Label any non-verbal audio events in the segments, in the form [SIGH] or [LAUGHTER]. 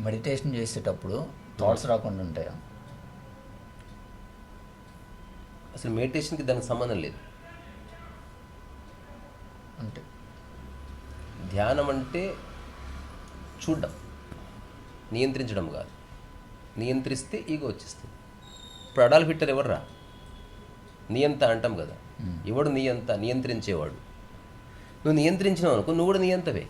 Meditation చేసేటప్పుడు thoughts రాకుండా ఉంటాయా? అసలు మెడిటేషన్కి దానికి సంబంధం లేదు. అంటే? ధ్యానం అంటే చూడడం. నియంత్రించడం కాదు. నియంత్రిస్తే ఈగో వచ్చేస్తుంది. ఇప్పుడు అడాల్ఫ్ హిట్లర్ ఎవర్రా నియంత అంటాం కదా. ఎవడు నియంత నియంత్రించేవాడు? నువ్వు నియంత్రించినావు అనుకో నువ్వు కూడా నియంతవే.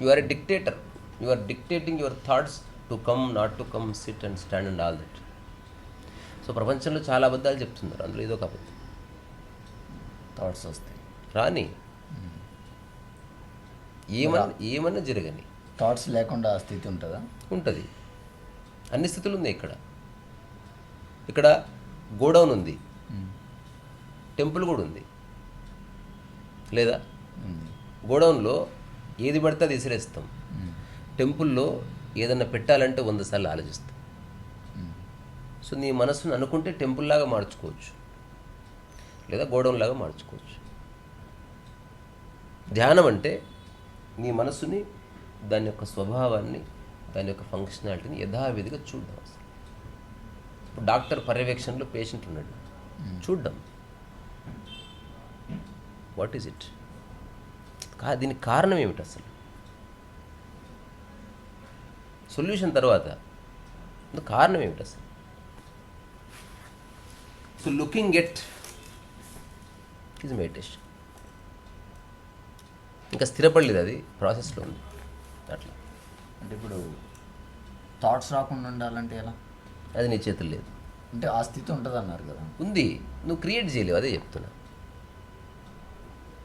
You are a dictator you are dictating your thoughts to come not to come sit and stand and all that so ప్రపంచంలో చాలా అబద్ధాలు చెప్తున్నారు. అందులో ఏదో ఒక అబద్ధం. థాట్స్ వస్తాయి రాని. ఏమన్నా ఏమన్నా జరగని. థాట్స్ లేకుండా స్థితి ఉంటుందా? ఉంటుంది. అన్ని స్థితులు ఉన్నాయి ఇక్కడ. ఇక్కడ గోడౌన్ ఉంది. టెంపుల్ కూడా ఉంది. లేదా? గోడౌన్లో ఏది పడితే అది విసిరేస్తాం. టెంపుల్లో ఏదన్నా పెట్టాలంటే వంద సార్లు ఆలోచిస్తాం. సో నీ మనసును అనుకుంటే టెంపుల్ లాగా మార్చుకోవచ్చు. లేదా గోడౌన్ లాగా మార్చుకోవచ్చు. ధ్యానం అంటే నీ మనసుని దాని యొక్క స్వభావాన్ని దాని యొక్క ఫంక్షనాలిటీని యథావిధిగా చూడడం అసలు. ఇప్పుడు డాక్టర్ పర్యవేక్షణలో పేషెంట్ ఉన్నాడు. చూడ్డం. What is it? దీనికి కారణం ఏమిటి అసలు? సొల్యూషన్ తర్వాత కారణం ఏమిటి అసలు? So looking at is meditation ఇంకా స్థిరపడలేదు అది ప్రాసెస్లో ఉంది. అట్లా. అంటే ఇప్పుడు థాట్స్ రాకుండా ఉండాలంటే ఎలా? అది నీ చేతులు లేదు. అంటే ఆ స్థితి ఉంటుంది అన్నారు కదా. ఉంది. నువ్వు క్రియేట్ చేయలేవు అదే చెప్తున్నా.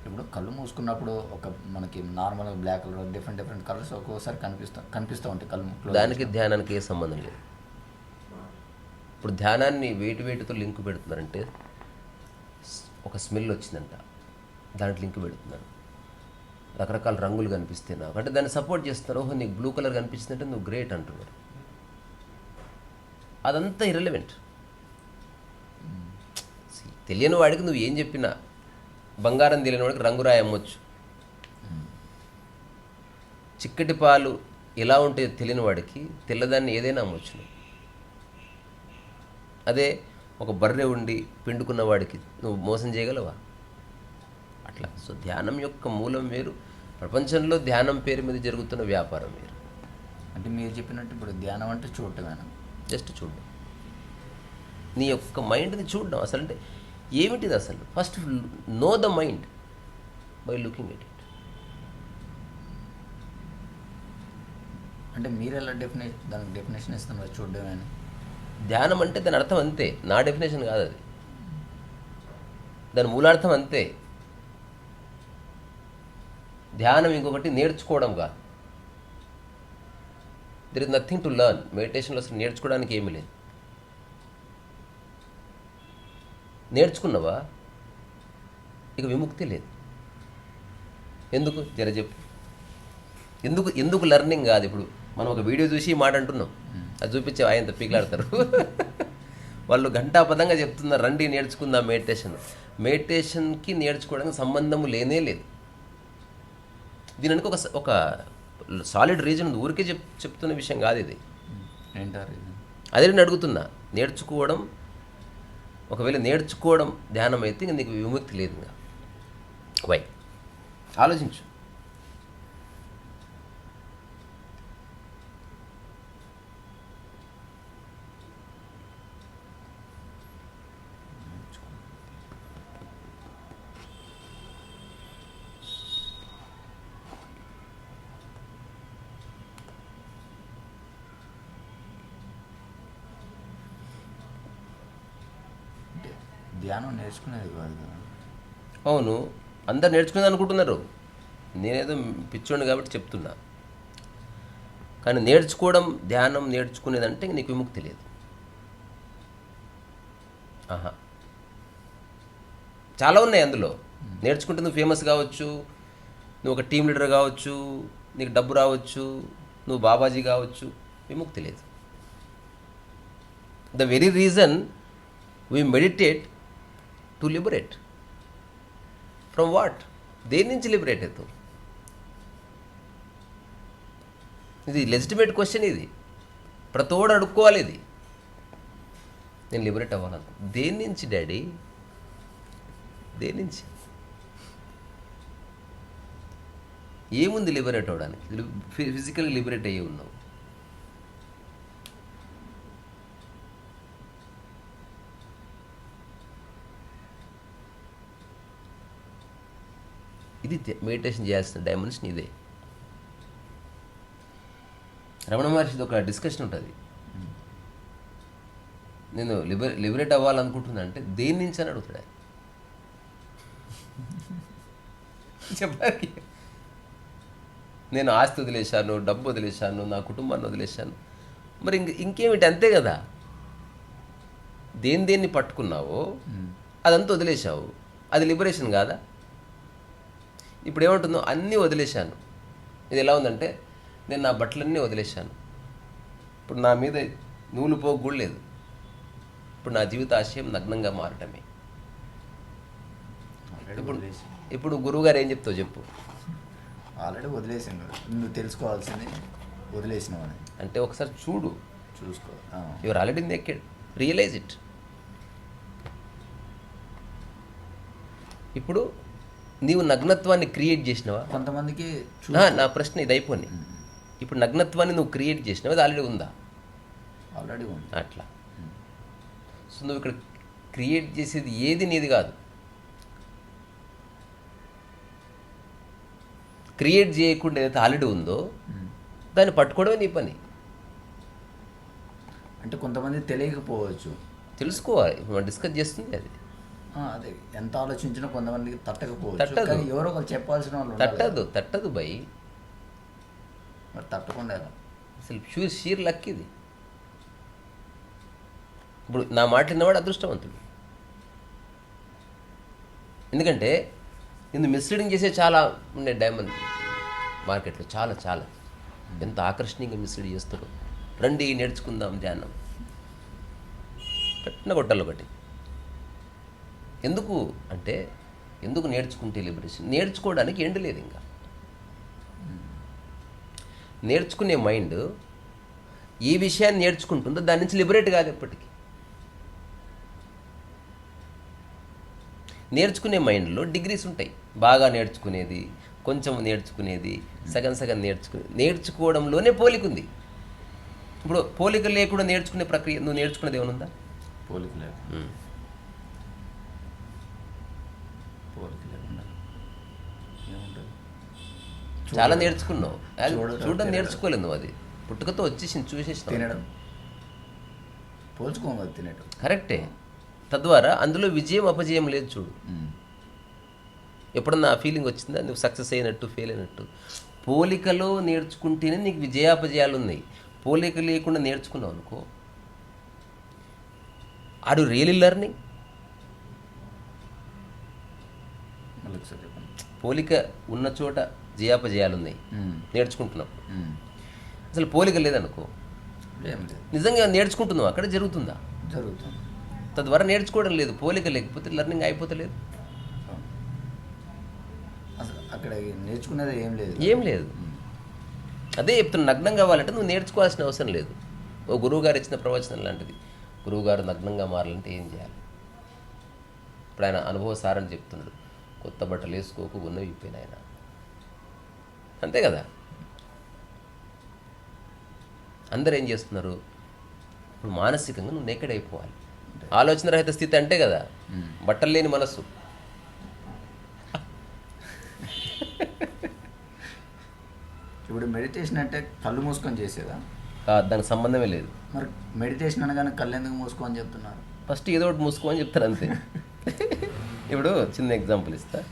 ఇప్పుడు కళ్ళు మూసుకున్నప్పుడు ఒక మనకి normal black colour different different colours ఒక్కోసారి కనిపిస్తా కనిపిస్తూ ఉంటాయి కళ్ళు దానికి ధ్యానానికి ఏ సంబంధం లేదు. ఇప్పుడు ధ్యానాన్ని వేటి వేటితో లింక్ పెడుతున్నారంటే ఒక స్మెల్ వచ్చిందంట దాంట్లో లింక్ పెడుతున్నారు. రకరకాల రంగులు కనిపిస్తాయి నాకు అంటే దాన్ని సపోర్ట్ చేస్తున్నారు. ఓహో నీకు బ్లూ కలర్ కనిపిస్తుందంటే నువ్వు గ్రేట్ అంటున్నారు. అదంతా ఇర్రెలవెంట్ తెలియని వాడికి నువ్వు ఏం చెప్పినా బంగారం తెలియని వాడికి రంగురాయి అమ్మొచ్చు. చిక్కటి పాలు ఎలా ఉంటాయో తెలియని వాడికి తెల్లదాన్ని ఏదైనా అమ్మొచ్చు. అదే ఒక బర్రె ఉండి పిండుకున్న వాడికి నువ్వు మోసం చేయగలవా? అట్లా. సో ధ్యానం యొక్క మూలం వేరు. ప్రపంచంలో ధ్యానం పేరు మీద జరుగుతున్న వ్యాపారం వేరు. అంటే మీరు చెప్పినట్టు ఇప్పుడు ధ్యానం అంటే చూడటమేనా? జస్ట్ చూడడం నీ యొక్క మైండ్ని చూడడం. అసలు అంటే ఏమిటిది అసలు? First know the mind by looking at it అంటే మీరు ఎలా డెఫినేషన్ దానికి డెఫినేషన్ ఇస్తున్నారు చూడడమేనా ధ్యానం అంటే దాని అర్థం అంతే. నా డెఫినేషన్ కాదు అది. దాని మూలార్థం అంతే. ధ్యానం ఇంకొకటి నేర్చుకోవడం కాదు. There is nothing to learn మెడిటేషన్లో అసలు నేర్చుకోవడానికి ఏమీ లేదు. నేర్చుకున్నావా? ఇక విముక్తి లేదు. ఎందుకు? జర చెప్పు. ఎందుకు ఎందుకు లెర్నింగ్ కాదు ఇప్పుడు? మనం ఒక వీడియో చూసి మాట అంటున్నాం. అది చూపించే ఆయన పీకులాడతారు. [LAUGHS] వాళ్ళు ఘంటాపదంగా చెప్తున్నారు రండి నేర్చుకుందాం మెడిటేషన్ మెడిటేషన్కి నేర్చుకోవడానికి సంబంధం లేనే లేదు. దీనికి ఒక ఒక సాలిడ్ రీజన్ ఊరికే చెప్ చెప్తున్న విషయం కాదు ఇది. అదే నేను అడుగుతున్నా. నేర్చుకోవడం ఒకవేళ నేర్చుకోవడం ధ్యానం అయితే నీకు విముక్తి లేదు ఇంకా. వై ఆలోచించు అంటే ధ్యానం నేర్చుకునేది కాదు కదా. అవును అందరు నేర్చుకునేది అనుకుంటున్నారు. నేనేదో పిచ్చోండి కాబట్టి చెప్తున్నా. కానీ నేర్చుకోవడం ధ్యానం నేర్చుకునేదంటే నీకు విముక్తి లేదు. ఆహా. చాలా ఉన్నాయి అందులో. నేర్చుకుంటే నువ్వు ఫేమస్ కావచ్చు నువ్వు ఒక టీం లీడర్ కావచ్చు నీకు డబ్బు రావచ్చు నువ్వు బాబాజీ కావచ్చు విముక్తి లేదు. The very reason we meditate to liberate from what దేని నుంచి లిబరేట్ అవుతావు ఇది లెజిటిమేట్ క్వశ్చన్ ఇది. ప్రతోడు అడుక్కోవాలి ఇది. నేను లిబరేట్ అవ్వాలను దేని నుంచి డాడీ? దేని నుంచి? ఏముంది లిబరేట్ అవ్వడానికి ఫిజికల్ లిబరేట్ అయ్యి ఉన్నావు. ఇది మెడిటేషన్ చేయాల్సిన డైమెన్షన్ ఇదే రమణ మహర్షిది ఒక డిస్కషన్ ఉంటుంది. నేను లిబర్ లిబరేట్ అవ్వాలనుకుంటున్నా అంటే దేని నుంచి అని అడుగుతాడు. చెప్పడానికి. నేను ఆస్తి వదిలేశాను డబ్బు వదిలేశాను నా కుటుంబాన్ని వదిలేశాను. మరి ఇంక ఇంకేమిటి? అంతే కదా. దేని దేన్ని పట్టుకున్నావో అదంతా వదిలేశావు. అది లిబరేషన్ కాదా? ఇప్పుడు ఏమంటుందో అన్నీ వదిలేశాను. ఇది ఎలా ఉందంటే నేను నా బట్టలన్నీ వదిలేశాను. ఇప్పుడు నా మీద నూలు పోగు కూడా లేదు. ఇప్పుడు నా జీవిత ఆశయం నగ్నంగా మారటమే. ఇప్పుడు ఇప్పుడు గురువుగారు ఏం చెప్తావు చెప్పు. ఆల్రెడీ వదిలేసాను నువ్వు తెలుసుకోవాల్సింది వదిలేసినావు అంటే ఒకసారి చూడు. చూసుకో. Your already naked realise it. ఇప్పుడు నీవు నగ్నత్వాన్ని క్రియేట్ చేసినావా? కొంతమందికి నా ప్రశ్న ఇది అయిపోయింది ఇప్పుడు నగ్నత్వాన్ని నువ్వు క్రియేట్ చేసినావు? అది ఆల్రెడీ ఉందా? ఆల్రెడీ ఉంది. అట్లా. సో నువ్వు ఇక్కడ క్రియేట్ చేసేది ఏది నీది కాదు. క్రియేట్ చేయకుండా ఏదైతే ఆల్రెడీ ఉందో. దాన్ని పట్టుకోవడమే నీ పని. అంటే కొంతమంది తెలియకపోవచ్చు. తెలుసుకోవాలి. మనం డిస్కస్ చేస్తుంది అది. అదే ఎంత ఆలోచించినా కొంతమందికి తట్టకపోవచ్చు తట్టదు. ఎవరో ఒకరు చెప్పాల్సిన వాళ్ళు. తట్టదు తట్టదు బై. మరి తట్టకుండా? అసలు షూర్ షీర్ లక్ ఇది. ఇప్పుడు నా మాట విన్నవాడు అదృష్టవంతుడు. ఎందుకంటే నిన్ను మిస్లీడింగ్ చేసే చాలా ఉండే డైమండ్ మార్కెట్లో చాలా చాలా. ఎంత ఆకర్షణీయంగా మిస్లీడ్ చేస్తాడు. రండి నేర్చుకుందాం ధ్యానం. పెట్టిన గొట్టలు ఒకటి. ఎందుకు అంటే ఎందుకు నేర్చుకుంటే లిబరేషన్? నేర్చుకోవడానికి ఎండ్ లేదు ఇంకా. నేర్చుకునే మైండ్ ఏ విషయాన్ని నేర్చుకుంటుందో దాని నుంచి లిబరేట్ కాదు ఎప్పటికీ. నేర్చుకునే మైండ్లో డిగ్రీస్ ఉంటాయి. బాగా నేర్చుకునేది కొంచెం నేర్చుకునేది సగం సగం నేర్చుకునే నేర్చుకోవడంలోనే పోలిక ఉంది. ఇప్పుడు పోలిక లేకుండా నేర్చుకునే ప్రక్రియ నువ్వు నేర్చుకునేది ఏమైనా ఉందా? పోలిక లేదు పోలిక లేకుండా ఏముంటుంది చాలా నేర్చుకున్నావు. చూడడం. నేర్చుకోలేదు నువ్వు అది. పుట్టుకతో వచ్చేసింది చూసేసినావు. తినడం. పోల్చుకోం తినడం కరెక్టే. తద్వారా అందులో విజయం అపజయం లేదు చూడు. ఎప్పుడన్నా ఆ ఫీలింగ్ వచ్చిందా? నువ్వు సక్సెస్ అయినట్టు ఫెయిల్ అయినట్టు. పోలికలో నేర్చుకుంటేనే నీకు విజయాపజయాలు ఉన్నాయి పోలిక లేకుండా నేర్చుకున్నావు అనుకో. ఆడు రియలీ లెర్నింగ్. పోలిక ఉన్న చోట జయాపజయాలు ఉన్నాయి ఉమ్. అసలు పోలిక లేదనుకో. నిజంగా నేర్చుకుంటున్నావు అక్కడ జరుగుతుందా? జరుగుతుంది. తద్వారా నేర్చుకోవడం లేదు పోలిక లేకపోతే లెర్నింగ్ అయిపోతలేదు. అక్కడ నేర్చుకునేది ఏం లేదు. ఏం లేదు. అదే చెప్తున్నా నగ్నం కావాలంటే నువ్వు నేర్చుకోవాల్సిన అవసరం లేదు. ఓ గురువుగారు ఇచ్చిన ప్రవచనం లాంటిది. గురువుగారు నగ్నంగా మారాలంటే ఏం చేయాలి? ఇప్పుడు ఆయన అనుభవ సారని చెప్తున్నాడు కొత్త బట్టలు వేసుకోకు ఉన్నవి ఇప్పిన ఆయన అంతే కదా? అందరు ఏం చేస్తున్నారు? ఇప్పుడు మానసికంగా నువ్వు నేకెడ్ అయిపోవాలి. ఆలోచన రహిత స్థితి అంటే కదా. బట్టలు లేని మనస్సు. ఇప్పుడు మెడిటేషన్ అంటే కళ్ళు మూసుకొని చేసేదా? కా- దానికి సంబంధమే లేదు. మరి మెడిటేషన్ అనగానే కళ్ళు ఎందుకు మూసుకోని చెప్తున్నారు? ఫస్ట్ ఏదో ఒకటి మూసుకోమని చెప్తారు అంతే. [LAUGHS] ఇప్పుడు చిన్న ఎగ్జాంపుల్ ఇస్తా.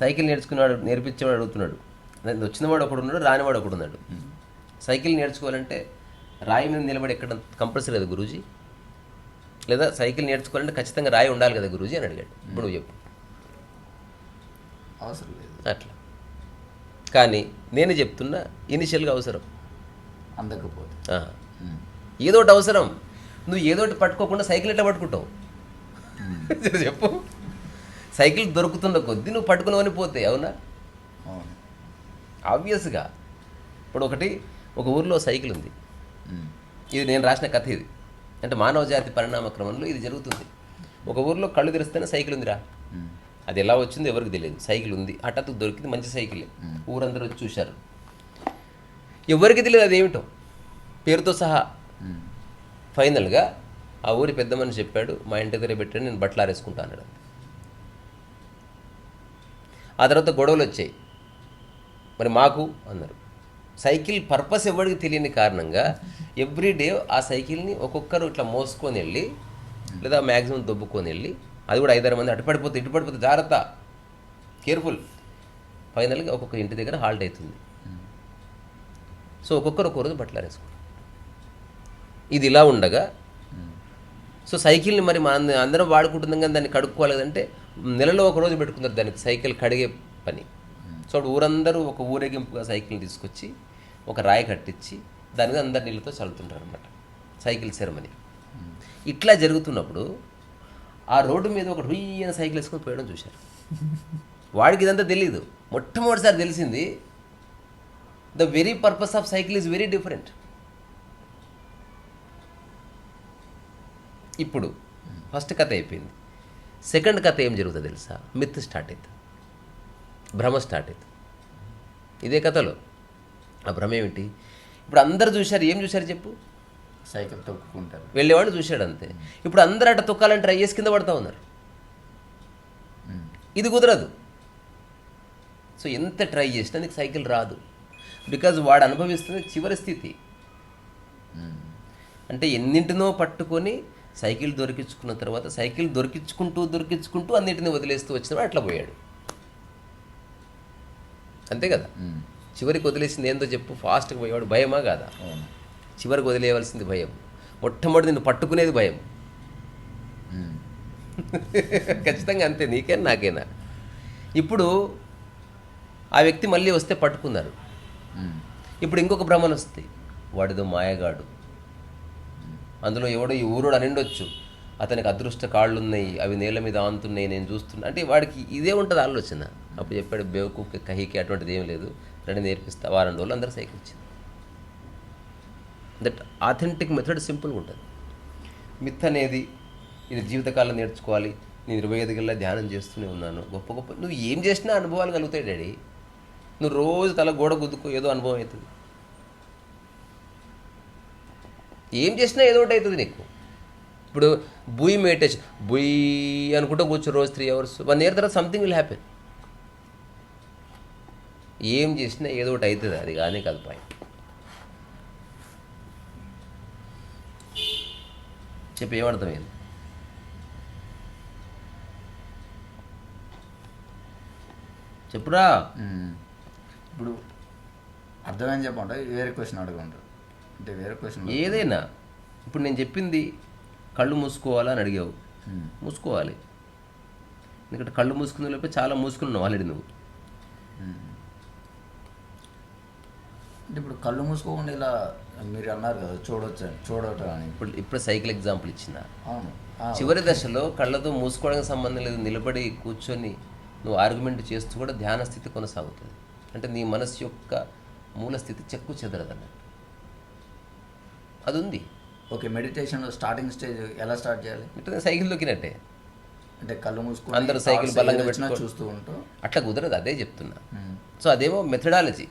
సైకిల్ నేర్చుకునేవాడు నేర్పించేవాడు అడుగుతున్నాడు. నేను వచ్చినవాడు ఒకడు ఉన్నాడు రానివాడు ఒకడు ఉన్నాడు. సైకిల్ నేర్చుకోవాలంటే రాయి మీద నిలబడి ఎక్కడ కంపల్సరీ కదా గురూజీ? లేదా సైకిల్ నేర్చుకోవాలంటే ఖచ్చితంగా రాయి ఉండాలి కదా గురూజీ అని అడిగాడు. ఇప్పుడు నువ్వు చెప్పు. అవసరం లేదు. అట్లా. కానీ నేను చెప్తున్నా ఇనిషియల్గా అవసరం. అందకపోతే. ఏదో ఒకటి అవసరం. నువ్వు ఏదో ఒకటి పట్టుకోకుండా సైకిల్ ఎట్లా పట్టుకుంటావు? [LAUGHS] చెప్పు. సైకిల్ దొరుకుతున్న కొద్దీ నువ్వు పట్టుకుని పోతే అవును? ఆబ్వియస్గా ఇప్పుడు ఒకటి ఒక ఊరిలో సైకిల్ ఉంది. ఇది నేను రాసిన కథ ఇది. అంటే మానవ జాతి పరిణామ క్రమంలో ఇది జరుగుతుంది. ఒక ఊరిలో కళ్ళు తెరిస్తేనే సైకిల్ ఉందిరా. అది ఎలా వచ్చిందో ఎవరికి తెలియదు. సైకిల్ ఉంది. హఠాత్తు దొరికింది మంచి సైకిలే. ఊరందరూ వచ్చి చూశారు. ఎవరికి తెలియదు అదేమిటో పేరుతో సహా. ఫైనల్గా ఆ ఊరి పెద్ద మనిషి చెప్పాడు మా ఇంటి దగ్గర పెట్టాడు నేను బట్టలు ఆరేసుకుంటా అన్నాడు. ఆ తర్వాత గొడవలు వచ్చాయి. మరి మాకు అన్నారు. సైకిల్ పర్పస్ ఎవరికి తెలియని కారణంగా ఎవ్రీడే ఆ సైకిల్ని ఒక్కొక్కరు ఇట్లా మోసుకొని వెళ్ళి లేదా మ్యాక్సిమం దొబ్బుకొని వెళ్ళి అది కూడా ఐదారు మంది అటు పడిపోతే ఇటు పడిపోతే జాగ్రత్త కేర్ఫుల్. ఫైనల్గా ఒక్కొక్క ఇంటి దగ్గర హాల్ట్ అవుతుంది. సో ఒక్కొక్కరు ఒక్కో రోజు బట్టలు ఇది ఇలా ఉండగా సో సైకిల్ని మరి మన అందరం వాడుకుంటున్నాం కానీ దాన్ని కడుక్కోవాలి కదంటే నెలలో ఒక రోజు పెట్టుకున్నారు దానికి సైకిల్ కడిగే పని. సో ఊరందరూ ఒక ఊరేగింపుగా సైకిల్ని తీసుకొచ్చి ఒక రాయి కట్టించి దాని మీద అందరు నీళ్ళతో చల్లుతుంటారు అనమాట సైకిల్ సెరమనీ. ఇట్లా జరుగుతున్నప్పుడు ఆ రోడ్డు మీద ఒక రుయ్యన సైకిల్ వేసుకొని పోయడం చూశారు. వాడికి ఇదంతా తెలియదు మొట్టమొదటిసారి తెలిసింది the very purpose of cycle is very different. ఇప్పుడు ఫస్ట్ కథ అయిపోయింది. సెకండ్ కథ ఏం జరుగుతుందో తెలుసా? మిత్ స్టార్ట్ అవుతుంది భ్రమ స్టార్ట్ అవుతుంది ఇదే కథలో. ఆ భ్రమ ఏమిటి? ఇప్పుడు అందరు చూశారు ఏం చూశారు చెప్పు? సైకిల్ తొక్కుకుంటారు. వెళ్ళేవాడు చూశాడు అంతే. ఇప్పుడు అందరూ అట్ట తొక్కాలని ట్రై చేసి కింద పడతా ఉన్నారు. ఇది కుదరదు. సో ఎంత ట్రై చేసినా నీకు సైకిల్ రాదు. బికాజ్ వాడు అనుభవిస్తున్న చివరి స్థితి. అంటే ఎన్నింటినో పట్టుకొని సైకిల్ దొరికించుకున్న తర్వాత సైకిల్ దొరికించుకుంటూ దొరికించుకుంటూ అన్నింటిని వదిలేస్తూ వచ్చినవాడు అట్లా పోయాడు. అంతే కదా. చివరికి వదిలేసింది ఏందో చెప్పు ఫాస్ట్గా పోయేవాడు భయమా కాదా? చివరికి వదిలేయవలసింది భయం. మొట్టమొదటి నిన్ను పట్టుకునేది భయం. [LAUGHS] ఖచ్చితంగా అంతే నీకేనా నాకేనా? ఇప్పుడు ఆ వ్యక్తి మళ్ళీ వస్తే పట్టుకున్నారు. ఇప్పుడు ఇంకొక భ్రమణ వస్తుంది. వాడిదో మాయగాడు. అందులో ఎవడో ఈ ఊరోడు అనిండొచ్చు. అతనికి అదృష్ట కాళ్ళు ఉన్నాయి అవి నేల మీద ఆనుతున్నాయి నేను చూస్తున్నా. అంటే వాడికి ఇదే ఉంటుంది ఆలోచన. అప్పుడు చెప్పాడు బేవకూకి కహికి అటువంటిది ఏం లేదు. రెండు నేర్పిస్తా వారం రోజులు అందరూ సైకిల్ వచ్చింది దట్ ఆథెంటిక్ మెథడ్ సింపుల్గా ఉంటుంది. మిత్ అనేది ఇది జీవితకాలం నేర్చుకోవాలి. నేను ఇరవై ఐదు గల్లా ధ్యానం చేస్తూనే ఉన్నాను. గొప్ప గొప్ప నువ్వు ఏం చేసినా అనుభవాలు కలుగుతాయి డాడీ. నువ్వు రోజు తల గోడ గుద్దుకో ఏదో అనుభవం అవుతుంది. ఏం చేసినా ఏదో ఒకటి అవుతుంది నీకు. ఇప్పుడు బుయ్ మెడిటేషన్ బుయ్ అనుకుంటూ కూర్చో రోజు త్రీ అవర్స్ వన్ ఇయర్ తర్వాత సంథింగ్ విల్ హ్యాపెన్ ఏం చేసినా ఏదో ఒకటి అవుతుంది అది కానీ కాదు పాయింట్ చెప్పి ఏమర్థమైంది? చెప్పురా. ఇప్పుడు అర్థమైంది చెప్పండి వేరే క్వశ్చన్ అడగంటారు అంటే వేరే క్వశ్చన్ ఏదైనా. ఇప్పుడు నేను చెప్పింది కళ్ళు మూసుకోవాలా అని అడిగావు. మూసుకోవాలి. ఎందుకంటే కళ్ళు మూసుకునే లోపే చాలా మూసుకున్నావు ఆల్రెడీ నువ్వు అంటే ఇప్పుడు కళ్ళు మూసుకోకుండా ఇలా మీరు అన్నారు కదా చూడొచ్చు అని చూడటం అని. ఇప్పుడు ఇప్పుడు సైకిల్ ఎగ్జాంపుల్ ఇచ్చిన అవును. చివరి దశలో కళ్ళతో మూసుకోవడానికి సంబంధం లేదు నిలబడి కూర్చొని నువ్వు ఆర్గ్యుమెంట్ చేస్తూ కూడా ధ్యాన స్థితి కొనసాగుతుంది. అంటే నీ మనసు యొక్క మూల స్థితి చెక్కు చెదరదన్నట్టు. అది ఉంది ఓకే మెడిటేషన్ స్టార్టింగ్ స్టేజ్ ఎలా స్టార్ట్ చేయాలి? అంటే సైకిల్ దొక్కినట్టే. అంటే కళ్ళు మూసుకుని అందరూ సైకిల్ బలంగా చూస్తూ ఉంటూ. అట్లా కుదరదు అదే చెప్తున్నా. సో అదేమో methodology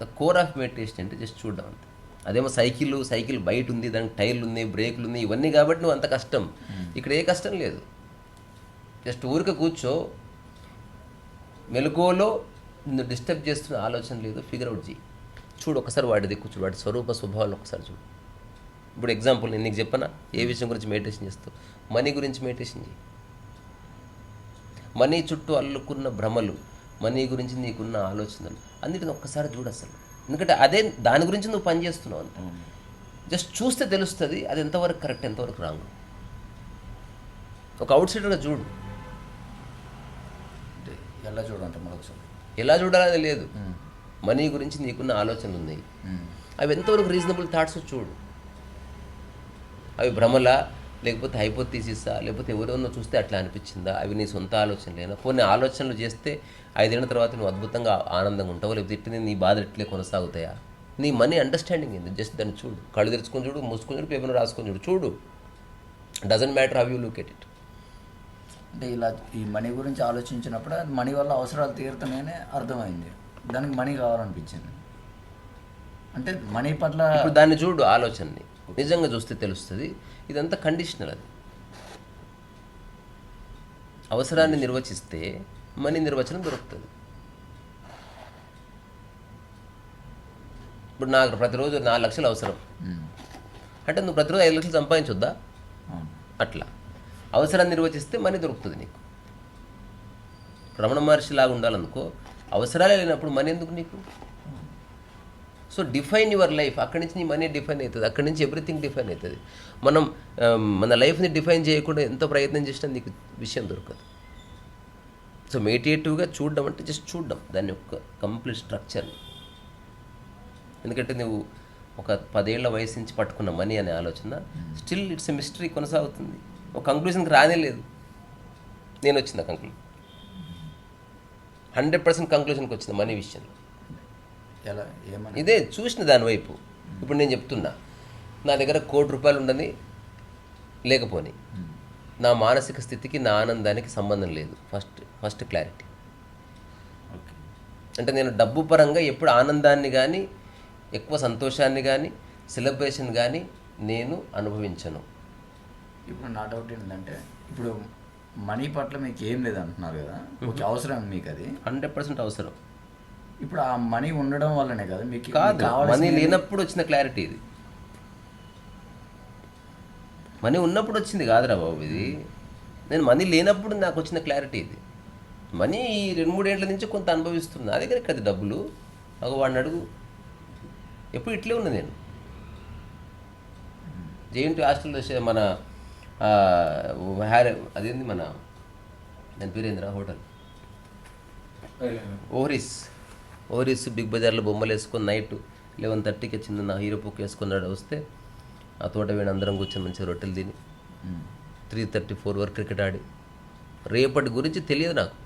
the core of meditation అంటే జస్ట్ చూడడం అంతే. అదేమో సైకిల్ సైకిల్ బయట ఉంది దానికి టైర్లు ఉన్నాయి బ్రేకులు ఉన్నాయి ఇవన్నీ కాబట్టి నువ్వు అంత కష్టం. ఇక్కడ ఏ కష్టం లేదు. జస్ట్ ఊరికే కూర్చో మెలకువలో నిన్ను డిస్టర్బ్ చేస్తున్న ఆలోచన లేదు ఫిగర్ అవుట్ చేయి చూడు ఒకసారి వాడి దిక్కు చూడు వాడి స్వరూప స్వభావాలు ఒకసారి చూడు. ఇప్పుడు ఎగ్జాంపుల్ నేను నీకు చెప్పనా? ఏ విషయం గురించి మెడిటేషన్ చేస్తావు? మనీ గురించి మెడిటేషన్ చేయి మనీ చుట్టూ అల్లుకున్న భ్రమలు మనీ గురించి నీకున్న ఆలోచనలు అన్నిటిని ఒక్కసారి చూడు అసలు. ఎందుకంటే అదే దాని గురించి నువ్వు పని చేస్తున్నావు అంత. జస్ట్ చూస్తే తెలుస్తుంది అది ఎంతవరకు కరెక్ట్ ఎంతవరకు రాంగ్. ఒక అవుట్ సైడర్గా చూడు. ఎలా చూడంటే మరొకసారి ఎలా చూడాలని లేదు. మనీ గురించి నీకున్న ఆలోచనలు ఉన్నాయి. అవి ఎంతవరకు రీజనబుల్ థాట్స్ చూడు. అవి భ్రమల లేకపోతే హైపోతీసిసా లేకపోతే ఎవరెవరినో చూస్తే అట్లా అనిపించిందా? అవి నీ సొంత ఆలోచనలేనా? కొన్ని ఆలోచనలు చేస్తే ఐదేళ్ళ తర్వాత నువ్వు అద్భుతంగా ఆనందంగా ఉంటావు లేకపోతే ఇట్లనే నీ బాధ ఇట్లే కొనసాగుతాయా? నీ మనీ అండర్స్టాండింగ్ ఏంది? జస్ట్ దాన్ని చూడు. కళ్ళు తెరుచుకొని చూడు మూసుకొని చూడు పేపర్ రాసుకొని చూడు. చూడు. Doesn't matter how you look at it అంటే ఇలా ఈ మనీ గురించి ఆలోచించినప్పుడు మనీ వల్ల అవసరాలు తీరుతున్నాయని అర్థమైంది. దానికి మనీ కావాలనిపించింది. అంటే మనీ పట్ల ఇప్పుడు దాన్ని చూడు ఆలోచనని. నిజంగా చూస్తే తెలుస్తుంది. ఇదంతా కండిషనల్ అది. అవసరాన్ని నిర్వచిస్తే మనీ నిర్వచనం దొరుకుతుంది. ఇప్పుడు నాకు ప్రతిరోజు నాలుగు లక్షలు అవసరం. అంటే నువ్వు ప్రతిరోజు ఐదు లక్షలు సంపాదించొద్దా? అట్లా. అవసరాన్ని నిర్వచిస్తే మనీ దొరుకుతుంది నీకు. రమణ మహర్షి లాగా ఉండాలనుకో అవసరాలే లేనప్పుడు మనీ ఎందుకు నీకు? So define your life. అక్కడి నుంచి నీ మనీ డిఫైన్ అవుతుంది. అక్కడి నుంచి ఎవ్రీథింగ్ డిఫైన్ అవుతుంది. మనం మన లైఫ్ని డిఫైన్ చేయకుండా ఎంత ప్రయత్నం చేసినా నీకు విషయం దొరకదు. సో మెడిటేటివ్గా చూడడం అంటే జస్ట్ చూడడం. దాని యొక్క కంప్లీట్ స్ట్రక్చర్ని ఎందుకంటే నువ్వు ఒక పదేళ్ళ వయసు నుంచి పట్టుకున్న మనీ అనే ఆలోచన స్టిల్ ఇట్స్ ఎ మిస్టరీ కొనసాగుతుంది. ఒక కంక్లూజన్కి రానే లేదు. నేను వచ్చిన కంక్లూజన్ హండ్రెడ్ పర్సెంట్ కంక్లూజన్కి వచ్చింది మనీ విషయంలో. ఎలా? ఏమని ఇదే చూసిన దాని వైపు. ఇప్పుడు నేను చెప్తున్నా. నా దగ్గర కోటి రూపాయలు ఉండని లేకపోని. నా మానసిక స్థితికి నా ఆనందానికి సంబంధం లేదు. ఫస్ట్ ఫస్ట్ క్లారిటీ అంటే నేను డబ్బు పరంగా ఎప్పుడు ఆనందాన్ని కానీ ఎక్కువ సంతోషాన్ని కానీ సెలబ్రేషన్ కానీ నేను అనుభవించను. ఇప్పుడు నా డౌట్ ఏంటంటే ఇప్పుడు మనీ పట్ల మీకు ఏం లేదు అంటున్నారు కదా ఓకే అవసరం మీకు అది. హండ్రెడ్ పర్సెంట్ అవసరం. ఇప్పుడు ఆ మనీ ఉండడం వల్లనే కదా మీకు కాదు మనీ లేనప్పుడు వచ్చిన క్లారిటీ ఇది. మనీ ఉన్నప్పుడు వచ్చింది కాదురా బాబు ఇది. నేను మనీ లేనప్పుడు నాకు వచ్చిన క్లారిటీ ఇది. మనీ ఈ రెండు మూడేళ్ళ నుంచి కొంత అనుభవిస్తున్నా. నా దగ్గర కదా డబ్బులు. ఒక వాడిని అడుగు. ఎప్పుడు ఇట్లే ఉన్నా నేను. జేఎన్టీ హాస్టల్లో మన హ్యారే అదేంది మన దాని పేరేంద్రా హోటల్? ఓరిస్ ఓరిస్ బిగ్ బజార్లో బొమ్మలు వేసుకొని నైట్ లెవెన్ థర్టీకి చిన్న నా హీరో బుక్ వేసుకున్నాడు వస్తే ఆ తోట వేడి అందరం కూర్చొని మంచిగా రొట్టెలు తిని త్రీ థర్టీ ఫోర్ వరకు క్రికెట్ ఆడి. రేపటి గురించి తెలియదు నాకు.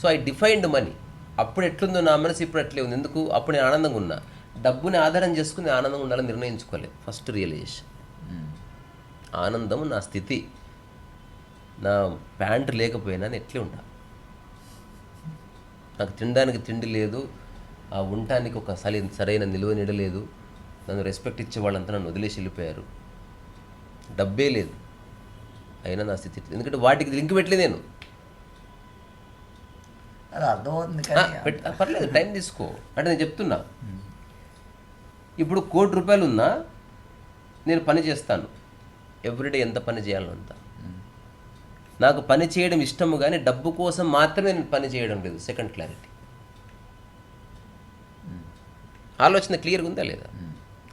సో ఐ డిఫైన్డ్ మనీ అప్పుడు ఎట్లుందో నా మనసు ఇప్పుడు అట్లే ఉంది. ఎందుకు? అప్పుడు నేను ఆనందంగా ఉన్నా. డబ్బుని ఆధారం చేసుకుని ఆనందంగా ఉండాలని నిర్ణయించుకోలేదు. ఫస్ట్ రియలైజేషన్ ఆనందం నా స్థితి. నా ప్యాంట్ లేకపోయినా నేను ఎట్లే ఉంటా? నాకు తినడానికి తిండి లేదు. ఆ ఉండటానికి ఒక సరైన నిలువ నీడ లేదు. నన్ను రెస్పెక్ట్ ఇచ్చే వాళ్ళంతా నన్ను వదిలేసి వెళ్ళిపోయారు. డబ్బే లేదు. అయినా నా స్థితి ఎందుకంటే వాటికి లింక్ పెట్టలే నేను. అది అర్థమవుతుంది పర్లేదు టైం తీసుకో. అంటే నేను చెప్తున్నా. ఇప్పుడు కోటి రూపాయలు ఉన్నా నేను పని చేస్తాను. ఎవ్రీడే ఎంత పని చేయాలో అంత. నాకు పని చేయడం ఇష్టము కానీ డబ్బు కోసం మాత్రమే నేను పని చేయడం లేదు. సెకండ్ క్లారిటీ ఆలోచన క్లియర్గా ఉందా లేదా?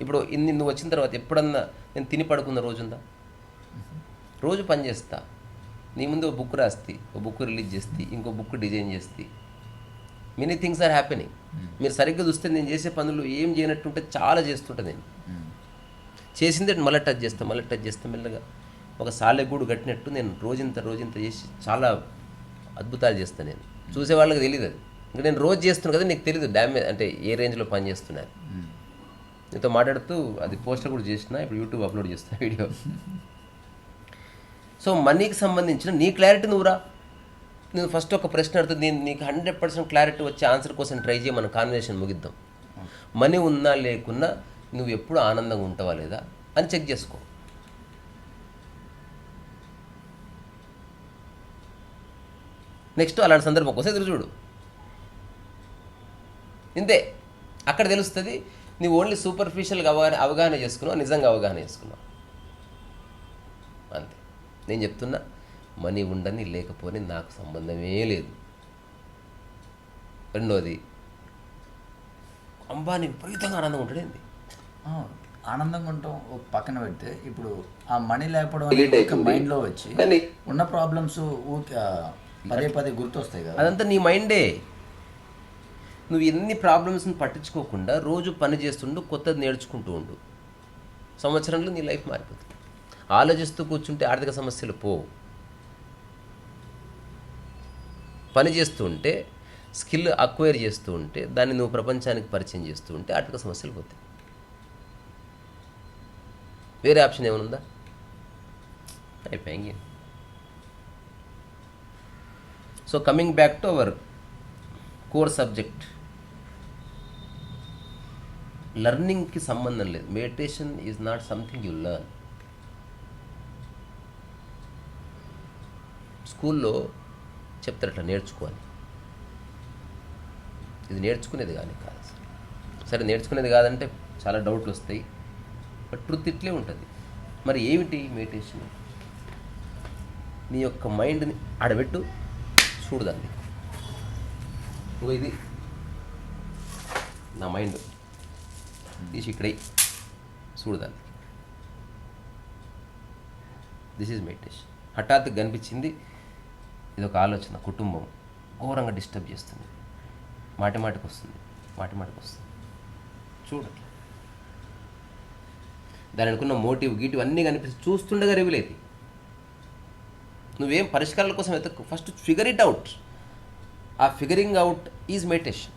ఇప్పుడు ఇన్ని నువ్వు వచ్చిన తర్వాత ఎప్పుడన్నా నేను తిని పడుకున్న రోజుందా? రోజు పని చేస్తా. నీ ముందు ఒక బుక్ రాస్తి ఒక బుక్ రిలీజ్ చేస్తే ఇంకో బుక్ డిజైన్ చేస్తే. మెనీ థింగ్స్ ఆర్ హ్యాపెనింగ్ మీరు సరిగ్గా చూస్తే నేను చేసే పనులు ఏం చేయనట్టుంటే చాలా చేస్తుంటా నేను. ఉమ్. చేసిందే మళ్ళీ టచ్ చేస్తాను మళ్ళీ టచ్ చేస్తాను మెల్లగా. ఒక సాలెగూడు కట్టినట్టు నేను రోజంత రోజంత చేసి చాలా అద్భుతాలు చేస్తాను నేను. చూసే వాళ్ళకి తెలియదు అది. ఇంకా నేను రోజు చేస్తున్నాను కదా నీకు తెలియదు డ్యామేజ్ అంటే ఏ రేంజ్లో పని చేస్తున్నాను. నీతో మాట్లాడుతూ అది పోస్టర్ కూడా చేసిన ఇప్పుడు యూట్యూబ్ అప్లోడ్ చేస్తున్నా వీడియో. సో మనీకి సంబంధించిన నీ క్లారిటీ నువ్వురా. నేను ఫస్ట్ ఒక ప్రశ్న అడుగుతుంది నేను నీకు హండ్రెడ్ పర్సెంట్ క్లారిటీ వచ్చే ఆన్సర్ కోసం ట్రై చేయ మన కాన్వర్సేషన్ ముగిద్దాం. మనీ ఉన్నా లేకున్నా నువ్వు ఎప్పుడు ఆనందంగా ఉంటావా లేదా అని చెక్ చేసుకో. నెక్స్ట్ అలాంటి సందర్భం కోసం ఎదురు చూడు. ఇంతే. అక్కడ తెలుస్తుంది నువ్వు ఓన్లీ సూపర్ఫిషియల్గా అవగాహన అవగాహన చేసుకున్నావు నిజంగా అవగాహన చేసుకున్నావు. అంతే. నేను చెప్తున్నా మనీ ఉండని లేకపోని నాకు సంబంధమే లేదు. రెండోది అంబానీ విపరీతంగా ఆనందంగా ఉంటాడేంది ఆనందంగా ఉంటాం పక్కన పెడితే ఇప్పుడు ఆ మనీ లేకపోవడం. మైండ్లో వచ్చి ఉన్న ప్రాబ్లమ్స్ పదే పదే గుర్తొస్తాయి కదా. అదంతా నీ మైండే నువ్వు ఎన్ని ప్రాబ్లమ్స్ని పట్టించుకోకుండా రోజు పని చేస్తుండు కొత్తది నేర్చుకుంటూ ఉండు. సంవత్సరంలో నీ లైఫ్ మారిపోతుంది. ఆలోచిస్తూ కూర్చుంటే ఆర్థిక సమస్యలు పోవు. పని చేస్తూ ఉంటే స్కిల్ అక్వైర్ చేస్తూ ఉంటే దాన్ని నువ్వు ప్రపంచానికి పరిచయం చేస్తూ ఉంటే ఆర్థిక సమస్యలు పోతాయి. వేరే ఆప్షన్ ఏమైనా అయిపోయింది. So coming back to our core subject లర్నింగ్కి సంబంధం లేదు. Meditation is not something you learn. స్కూల్లో చెప్తారు అట్లా నేర్చుకోవాలి ఇది నేర్చుకునేది కానీ కాదు. సరే నేర్చుకునేది కాదంటే చాలా డౌట్లు వస్తాయి. బట్ ట్రుత్ ఇట్లే ఉంటుంది. మరి ఏమిటి మెడిటేషన్? నీ యొక్క మైండ్ని ఆడబెట్టు చూడదాన్ని ఇది నా మైండ్. తీసి ఇక్కడే చూడదాన్ని దిస్ ఈజ్ మెడిటేషన్ హఠాత్తుగా కనిపించింది. ఇది ఒక ఆలోచన కుటుంబం. ఘోరంగా డిస్టర్బ్ చేస్తుంది. మాటి మాటికి వస్తుంది. మాటి మాటికి వస్తుంది. చూడట్లా దాని అనుకున్న మోటివ్ గీటివ్ అన్నీ కనిపిస్తుంది. చూస్తుండగా రివిల్ నువ్వేం పరిష్కారాల కోసం వెతకు ఫస్ట్ ఫిగర్ ఇట్ అవుట్ ఆ figuring out is meditation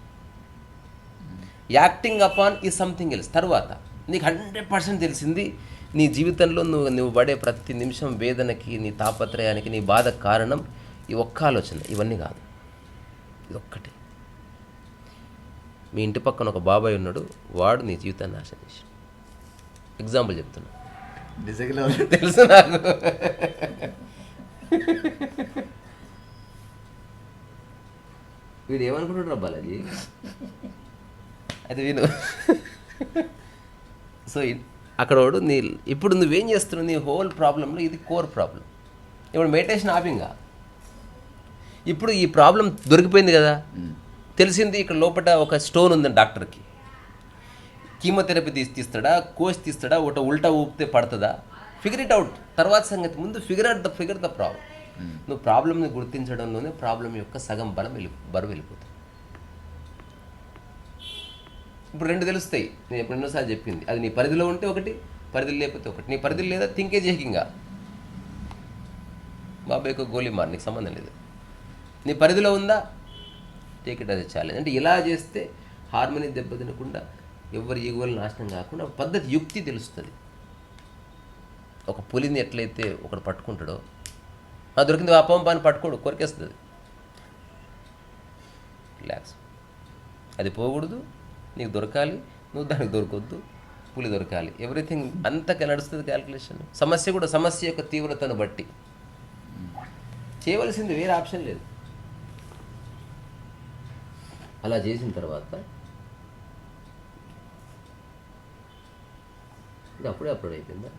acting upon is something else. తర్వాత నీకు హండ్రెడ్ పర్సెంట్ తెలిసింది నీ జీవితంలో నువ్వు నువ్వు పడే ప్రతి నిమిషం వేదనకి నీ తాపత్రయానికి నీ బాధ కారణం ఈ ఒక్క ఆలోచన. ఇవన్నీ కాదు. ఇది ఒక్కటే. మీ ఇంటి పక్కన ఒక బాబాయ్ ఉన్నాడు వాడు నీ జీవితాన్ని నాశనం చేశాడు. ఎగ్జాంపుల్ చెప్తున్నా. తెలుసు నాకు. వీడు ఏమనుకుంటున్నాడు బాలాజీ? అయితే విను. సో అక్కడ వాడు నీ ఇప్పుడు నువ్వేం చేస్తున్నావు? నీ హోల్ ప్రాబ్లంలో ఇది కోర్ ప్రాబ్లం ఇప్పుడు మెడిటేషన్ ఆపింగా ఇప్పుడు ఈ ప్రాబ్లం దొరికిపోయింది కదా. తెలిసింది ఇక్కడ లోపల ఒక స్టోన్ ఉందండి డాక్టర్కి. కీమోథెరపీ తీసి తీస్తాడా? కోచ్ తీస్తాడా? ఒకట ఉల్టా ఊపితే పడుతుందా? ఫిగర్ ఇట్ అవుట్ తర్వాత సంగతి ముందు figure out the figure the problem నువ్వు ప్రాబ్లమ్ని గుర్తించడంలోనే ప్రాబ్లం యొక్క సగం బలం వెళ్ళి బరువు వెళ్ళిపోతుంది. ఇప్పుడు రెండు తెలుస్తాయి. నేను ఎప్పుడు ఎన్నోసార్లు చెప్పింది. అది నీ పరిధిలో ఉంటే ఒకటి పరిధిలో లేకపోతే ఒకటి. నీ పరిధిలో లేదా థింకే చేకింగా బాబాయ్ గోలీ మార్ నీకు సంబంధం లేదు. నీ పరిధిలో ఉందా? టేక్ ఇట్ అది ఛాలెంజ్ అంటే ఇలా చేస్తే హార్మోని దెబ్బతినకుండా ఎవరి ఈగోలు నాశనం కాకుండా పద్ధతి యుక్తి తెలుస్తుంది. ఒక పులిని ఎట్లయితే ఒకడు పట్టుకుంటాడో ఆ దొరికింది ఆ పాము పాని పట్టుకోడు కొరికేస్తుంది. రిలాక్స్ అది పోకూడదు నీకు దొరకాలి నువ్వు దానికి దొరకొద్దు పులి దొరకాలి. ఎవ్రీథింగ్ అంతగా నడుస్తుంది క్యాల్కులేషన్ సమస్య కూడా సమస్య యొక్క తీవ్రతను బట్టి. చేయవలసింది వేరే ఆప్షన్ లేదు. అలా చేసిన తర్వాత ఇది అప్పుడే అప్పుడు అయిపోయిందా?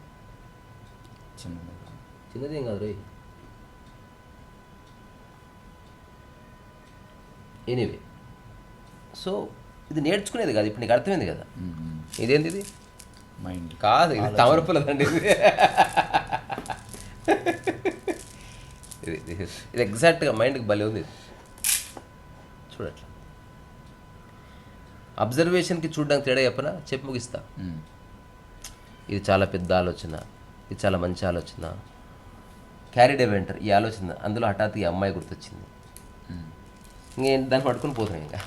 చిన్నది ఏం కాదు రోయ్ ఎనీవే సో ఇది నేర్చుకునేది కాదు ఇప్పుడు నీకు అర్థమైంది కదా. ఇదేంది ఇది? మైండ్ కాదు ఇది తమరపులదండి ఇది. ఇది ఇది ఎగ్జాక్ట్గా మైండ్కి భలే ఉంది చూడట్లా. అబ్జర్వేషన్కి చూడడానికి తేడా చెప్పనా? చెప్పి ముగిస్తా. ఇది చాలా పెద్ద ఆలోచన ఇది చాలా మంచి ఆలోచన. క్యారీడ్ ఎవెంటర్ ఈ ఆలోచన అందులో హఠాత్ ఈ అమ్మాయి గుర్తొచ్చింది. ఇంకేం దాన్ని పట్టుకొని పోతున్నాం ఇంకా.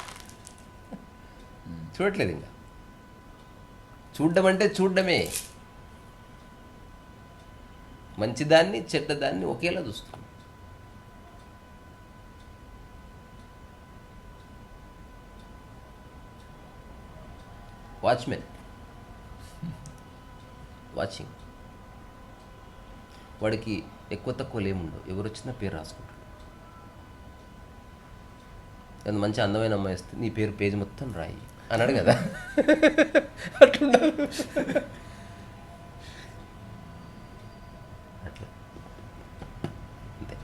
చూడట్లేదు ఇంకా. చూడడం అంటే చూడడమే. మంచిదాన్ని చెడ్డదాన్ని ఒకేలా చూస్తుంది వాచ్మెన్. వాచింగ్. వాడికి ఎక్కువ తక్కువలు ఏముండవు ఎవరు వచ్చినా పేరు రాసుకుంటాడు. మంచి అందమైన అమ్మాయి వస్తే నీ పేరు పేజ్ మొత్తం రాయి. అన్నాడు కదా. అట్లా అంతే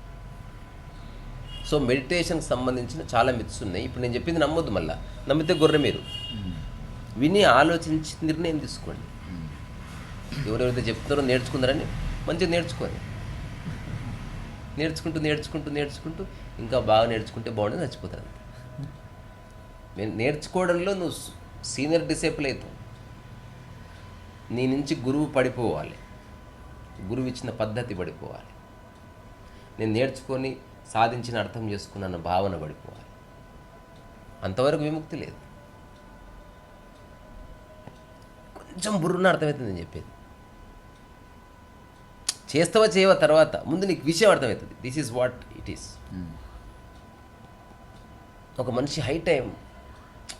సో మెడిటేషన్కి సంబంధించిన చాలా మిత్స్ ఉన్నాయి. ఇప్పుడు నేను చెప్పింది నమ్మొద్దు మళ్ళా. నమ్మితే గొర్రె మీరు. విని ఆలోచించి నిర్ణయం తీసుకోండి. ఎవరెవరైతే చెప్తున్నారో నేర్చుకుందరని మంచిగా నేర్చుకోండి. నేర్చుకుంటూ నేర్చుకుంటూ నేర్చుకుంటూ ఇంకా బాగా నేర్చుకుంటే బాగుండేది చచ్చిపోతారు నేర్చుకోవడంలో నువ్వు సీనియర్ డిసేబుల్ అవుతావు నీ నుంచి గురువు పడిపోవాలి. గురువు ఇచ్చిన పద్ధతి పడిపోవాలి. నేను నేర్చుకొని సాధించిన అర్థం చేసుకున్న భావన పడిపోవాలి. అంతవరకు విముక్తి లేదు. కొంచెం బుర్రున అర్థమవుతుంది నేను చెప్పేది. చేస్తావా చేయవా తర్వాత? ముందు నీకు విషయం అర్థమవుతుంది this is what it is ఒక మనిషి హై టైం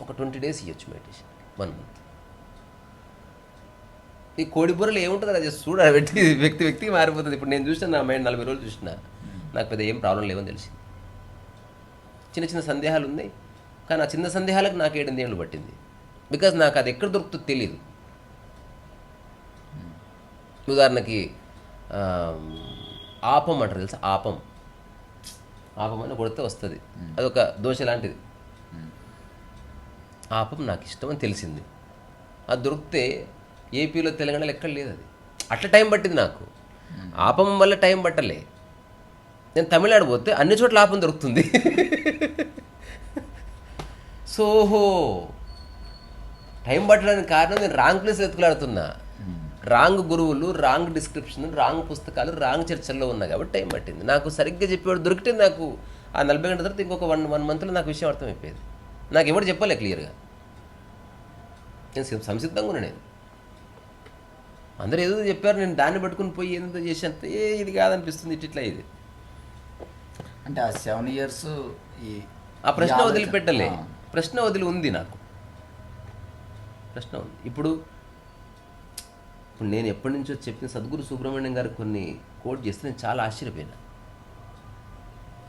ఒక ట్వంటీ డేస్ ఇవ్వచ్చు మెడిటేషన్ వన్ మంత్ ఈ కోడి బుర్రలు ఏముంటుంది? అది చూడ వ్యక్తి వ్యక్తి వ్యక్తికి మారిపోతుంది. ఇప్పుడు నేను చూసిన నా మైండ్ నలభై రోజులు చూసిన నాకు పెద్ద ఏం ప్రాబ్లం లేవని తెలిసింది. చిన్న చిన్న సందేహాలు ఉన్నాయి. కానీ ఆ చిన్న సందేహాలకు నాకు ఏడెనిమిది ఏళ్ళు పట్టింది. బికాజ్ నాకు అది ఎక్కడ దొరుకుతుందో తెలియదు ఉదాహరణకి ఆపం అంటారు తెలుసా? ఆపం. ఆపం అని కొడితే వస్తుంది. అదొక దోశ లాంటిది. ఆపం నాకు ఇష్టం అని తెలిసింది. అది దొరికితే ఏపీలో తెలంగాణలో ఎక్కడ లేదు అది. అట్లా టైం పట్టింది నాకు. ఆపం వల్ల టైం పట్టలే. నేను తమిళనాడు పోతే అన్ని చోట్ల ఆపం దొరుకుతుంది. సోహో! టైం పట్టడానికి కారణం నేను రాంగ్ ప్లేస్ వెతుకులాడుతున్నా. రాంగ్ గురువులు రాంగ్ డిస్క్రిప్షన్ రాంగ్ పుస్తకాలు రాంగ్ చర్చల్లో ఉన్నా కాబట్టి టైం పట్టింది. నాకు సరిగ్గా చెప్పేవాడు దొరికితే నాకు ఆ నలభై గంటల తర్వాత ఇంకొక వన్ వన్ మంత్లో నాకు విషయం అర్థమైపోయేది. నాకు ఎవరు చెప్పలే క్లియర్గా. నేను సంసిద్ధంగా ఉన్నా నేను. అందరూ ఏదో చెప్పారు నేను దాన్ని పట్టుకుని పోయి ఏదో చేసేంత ఏ ఇది కాదనిపిస్తుంది ఇట్లా ఇది. అంటే ఆ సెవెన్ ఇయర్స్ ఈ ఆ ప్రశ్న వదిలిపెట్టలే. ప్రశ్న వదిలి ఉంది నాకు. ప్రశ్న ఉంది. ఇప్పుడు ఇప్పుడు నేను ఎప్పటి నుంచో చెప్పిన సద్గురు సుబ్రహ్మణ్యం గారు కొన్ని కోట్ చేస్తే నేను చాలా ఆశ్చర్యపోయినా.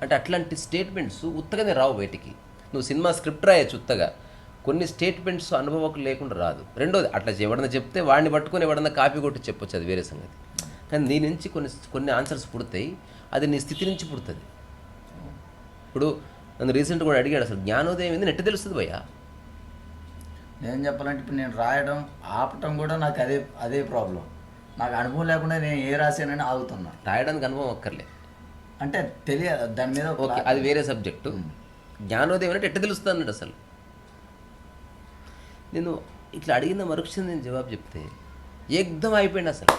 అంటే అట్లాంటి స్టేట్మెంట్స్ ఉత్తగానే రావు బయటికి. నువ్వు సినిమా స్క్రిప్ట్ రాయొచ్చు ఉత్తగా. కొన్ని స్టేట్మెంట్స్ అనుభవకు లేకుండా రాదు. రెండోది అట్లా ఎవడన్నా చెప్తే వాడిని పట్టుకొని ఎవడన్నా కాపీ కొట్టి చెప్పొచ్చు అది వేరే సంగతి. కానీ నీ నుంచి కొన్ని కొన్ని ఆన్సర్స్ పుడతాయి అది నీ స్థితి నుంచి పుడుతుంది. ఇప్పుడు నన్ను రీసెంట్గా కూడా అడిగాడు అసలు జ్ఞానోదయం ఏంది? నెట్ తెలుస్తుంది భయ్యా. నేను చెప్పాలంటే ఇప్పుడు నేను రాయడం ఆపటం కూడా నాకు అదే అదే ప్రాబ్లం నాకు అనుభవం లేకుండా నేను ఏ రాశానని ఆగుతున్నా. రాయడానికి అనుభవం అక్కర్లే అంటే తెలియదు దాని మీద అది వేరే సబ్జెక్టు జ్ఞానోదయం అంటే ఎట్ట తెలుస్తుంది అన్నాడు అసలు. నేను ఇట్లా అడిగిన మరుక్షణం నేను జవాబు చెప్తే ఏకదం అయిపోయింది అసలు.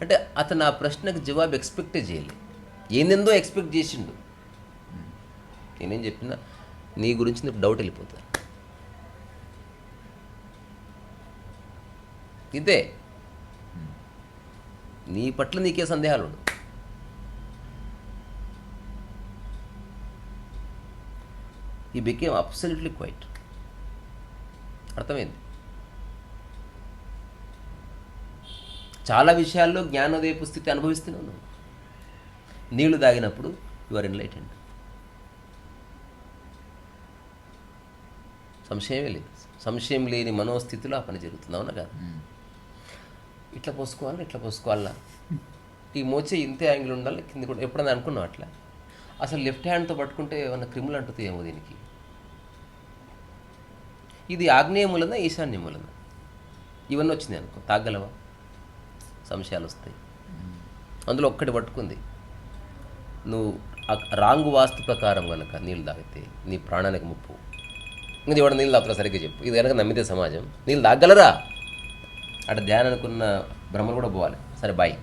అంటే అతను ఆ ప్రశ్నకు జవాబు ఎక్స్పెక్టే చేయలే. ఏందెందో ఎక్స్పెక్ట్ చేసిండు. నేనేం చెప్పినా నీ గురించి నీకు డౌట్ వెళ్ళిపోతుంది. ఇదే నీ పట్ల నీకే సందేహాలు ఉండవు. ఈ బికేమ్ అబ్సల్యూట్లీ క్వైట్ అర్థమైంది. చాలా విషయాల్లో జ్ఞానోదయపు స్థితి అనుభవిస్తూనే ఉన్నాం. నీళ్ళు తాగినప్పుడు యు ఆర్ ఎన్లైటెండ్ సంశయమే లేదు. సంశయం లేని మనోస్థితిలో ఆ పని జరుగుతుంది. అవునా కాదు? ఇట్లా పోసుకోవాలా ఇట్లా పోసుకోవాలా ఈ మోచే ఇంతే యాంగిల్ ఉండాలి కింద కూడా. ఎప్పుడైనా అనుకున్నావు అట్లా? అసలు లెఫ్ట్ హ్యాండ్తో పట్టుకుంటే ఏమన్నా క్రిములు అంటుంది ఏమో దీనికి? ఇది ఆగ్నేయ మూలన ఈశాన్య ఇవన్నీ వచ్చినాయి అనుకో తాగలవా? సంశయాలు వస్తాయి. అందులో ఒక్కటి పట్టుకుంది. నువ్వు రాంగు వాస్తు ప్రకారం కనుక నీళ్ళు తాగితే నీ ప్రాణానికి ముప్పు. ఇది ఎవడ నీళ్ళు తాగుతారా సరిగ్గా చెప్పు. ఇది కనుక నమ్మితే సమాజం. నీళ్ళు తాగలరా? అక్కడ ధ్యానం అనుకున్న భ్రమలు కూడా పోవాలి. సరే బాయ్